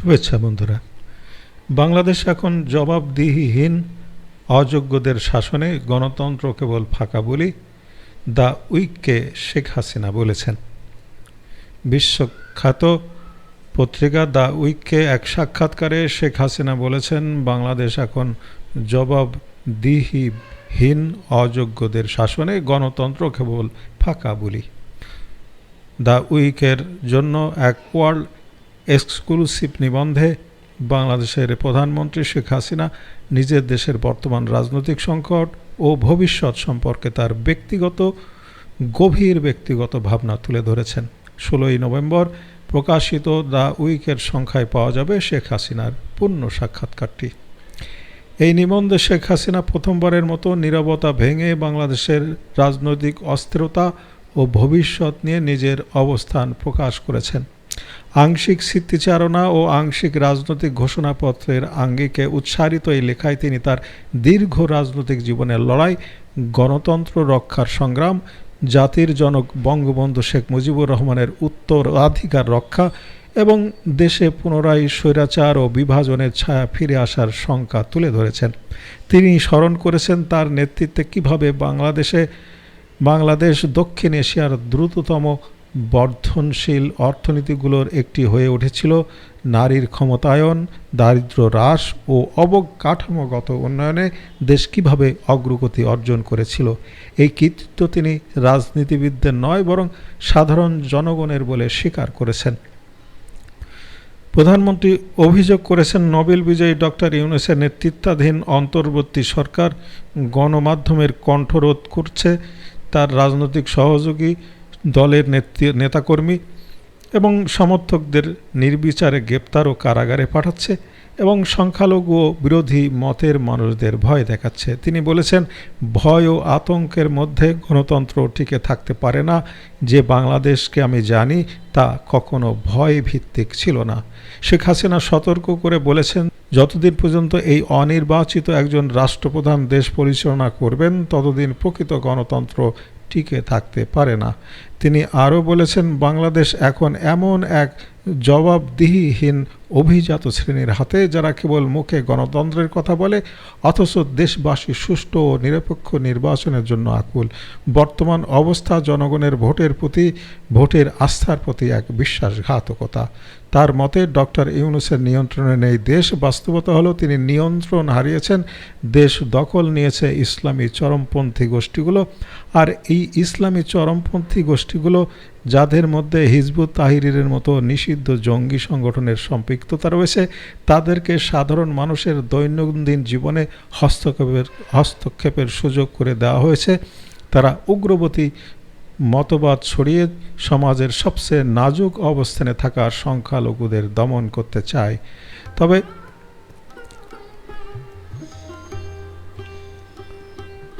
শুভেচ্ছা বন্ধুরা। বাংলাদেশ এখন জবাবদিহিহীন, অযোগ্যদের শাসনে গণতন্ত্র কেবল ফাঁকা বলি দ্য উইককে শেখ হাসিনা বলেছেন। বিশ্বখ্যাত পত্রিকা দ্য উইককে এক সাক্ষাৎকারে শেখ হাসিনা বলেছেন, বাংলাদেশ এখন জবাবদিহিহীন, অযোগ্যদের শাসনে গণতন্ত্র কেবল ফাঁকা বলি। দ্য উইকের জন্য এক ওয়ার্ল্ড এক্সক্লুসিভ নিবন্ধে বাংলাদেশের প্রধানমন্ত্রী শেখ হাসিনা নিজের দেশের বর্তমান রাজনৈতিক সংকট ও ভবিষ্যৎ সম্পর্কে তার ব্যক্তিগত, গভীর ব্যক্তিগত ভাবনা তুলে ধরেছেন। ষোলোই নভেম্বর প্রকাশিত দ্য উইকের সংখ্যায় পাওয়া যাবে শেখ হাসিনার পূর্ণ সাক্ষাৎকারটি। এই নিবন্ধে শেখ হাসিনা প্রথমবারের মতো নীরবতা ভেঙে বাংলাদেশের রাজনৈতিক অস্থিরতা ও ভবিষ্যৎ নিয়ে নিজের অবস্থান প্রকাশ করেছেন। আংশিক স্মৃতিচারণা ও আংশিক রাজনৈতিক ঘোষণাপত্রের আঙ্গিকে উৎসারিত এই লেখায় তিনি তার দীর্ঘ রাজনৈতিক জীবনের লড়াই, গণতন্ত্র রক্ষার সংগ্রাম, জাতির জনক বঙ্গবন্ধু শেখ মুজিবুর রহমানের উত্তরাধিকার রক্ষা এবং দেশে পুনরায় স্বৈরাচার ও বিভাজনের ছায়া ফিরে আসার শঙ্কা তুলে ধরেছেন। তিনি স্মরণ করেছেন তার নেতৃত্বে কীভাবে বাংলাদেশে, বাংলাদেশ দক্ষিণ এশিয়ার দ্রুততম বর্ধনশীল অর্থনীতিগুলোর একটি হয়ে উঠেছিল নারীর ক্ষমতায়ন, দারিদ্র হ্রাস ও অবকাঠামোগত উন্নয়নে দেশ কীভাবে অগ্রগতি অর্জন করেছিল। এই কৃতিত্ব তিনি রাজনীতিবিদদের নয়, বরং সাধারণ জনগণের বলে স্বীকার করেছেন। প্রধানমন্ত্রী অভিযোগ করেছেন, নোবেল বিজয়ী ডক্টর ইউনুসের নেতৃত্বাধীন অন্তর্বর্তী সরকার গণমাধ্যমের কণ্ঠরোধ করছে। তার রাজনৈতিক সহযোগী দলের নেতাকর্মী এবং সমর্থকদের নির্বিচারে গ্রেপ্তার ও কারাগারে পাঠাচ্ছে এবং সংখ্যালঘু ও বিরোধী মতের মানুষদের ভয় দেখাচ্ছে। তিনি বলেছেন, ভয় ও আতঙ্কের মধ্যে গণতন্ত্র টিকে থাকতে পারে না। যে বাংলাদেশকে আমি জানি, তা কখনো ভয় ভিত্তিক ছিল না। শেখ হাসিনা সতর্ক করে বলেছেন, যতদিন পর্যন্ত এই অনির্বাচিত একজন রাষ্ট্রপ্রধান দেশ পরিচালনা করবেন, ততদিন প্রকৃত গণতন্ত্র টিকে থাকতে পারে না। তিনি আরও বলেছেন বাংলাদেশ এখন এমন এক জবাবদিহিহীন অভিজাত শ্রেণির হাতে যারা কেবল মুখে গণতন্ত্রের কথা বলে, অথচ দেশবাসী সুষ্ঠু ও নিরপেক্ষ নির্বাচনের জন্য আকুল। বর্তমান অবস্থা জনগণের ভোটের প্রতি, ভোটের আস্থার প্রতি এক বিশ্বাসঘাতকতা। তার মতে, ডক্টর ইউনুসের নিয়ন্ত্রণে নেই দেশ, বাস্তবতা হলো তিনি নিয়ন্ত্রণ হারিয়েছেন, দেশ দখল নিয়েছে ইসলামী চরমপন্থী গোষ্ঠীগুলো, আর এই ইসলামী চরমপন্থী গোষ্ঠীগুলো যাদের মধ্যে হিজবুত তাহিরের মতো নিষিদ্ধ জঙ্গি সংগঠনের সম্পৃক্ততা রয়েছে, তাদেরকে সাধারণ মানুষের দৈনন্দিন জীবনে হস্তক্ষেপের হস্তক্ষেপের সুযোগ করে দেওয়া হয়েছে। তারা উগ্রবতী মতবাদ ছড়িয়ে সমাজের সবচেয়ে নাজুক অবস্থানে থাকা সংখ্যালঘুদের দমন করতে চায়। তবে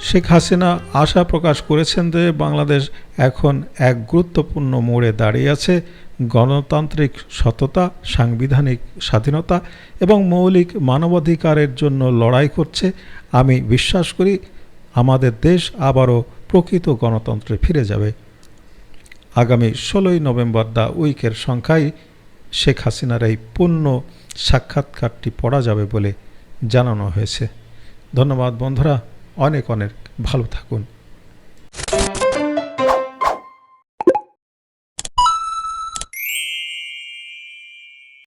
শেখ হাসিনা আশা প্রকাশ করেছেন যে বাংলাদেশ এখন এক গুরুত্বপূর্ণ মোড়ে দাঁড়িয়ে আছে। গণতান্ত্রিক সততা, সাংবিধানিক স্বাধীনতা এবং মৌলিক মানবাধিকারের জন্য লড়াই করছে। আমি বিশ্বাস করি আমাদের দেশ আবারও প্রকৃত গণতন্ত্রে ফিরে যাবে। আগামী ষোলোই নভেম্বর দ্য উইকের সংখ্যায় শেখ হাসিনার এই পূর্ণ সাক্ষাৎকারটি পড়া যাবে বলে জানানো হয়েছে। ধন্যবাদ বন্ধুরা। অনেক অনেক ভালো থাকুন।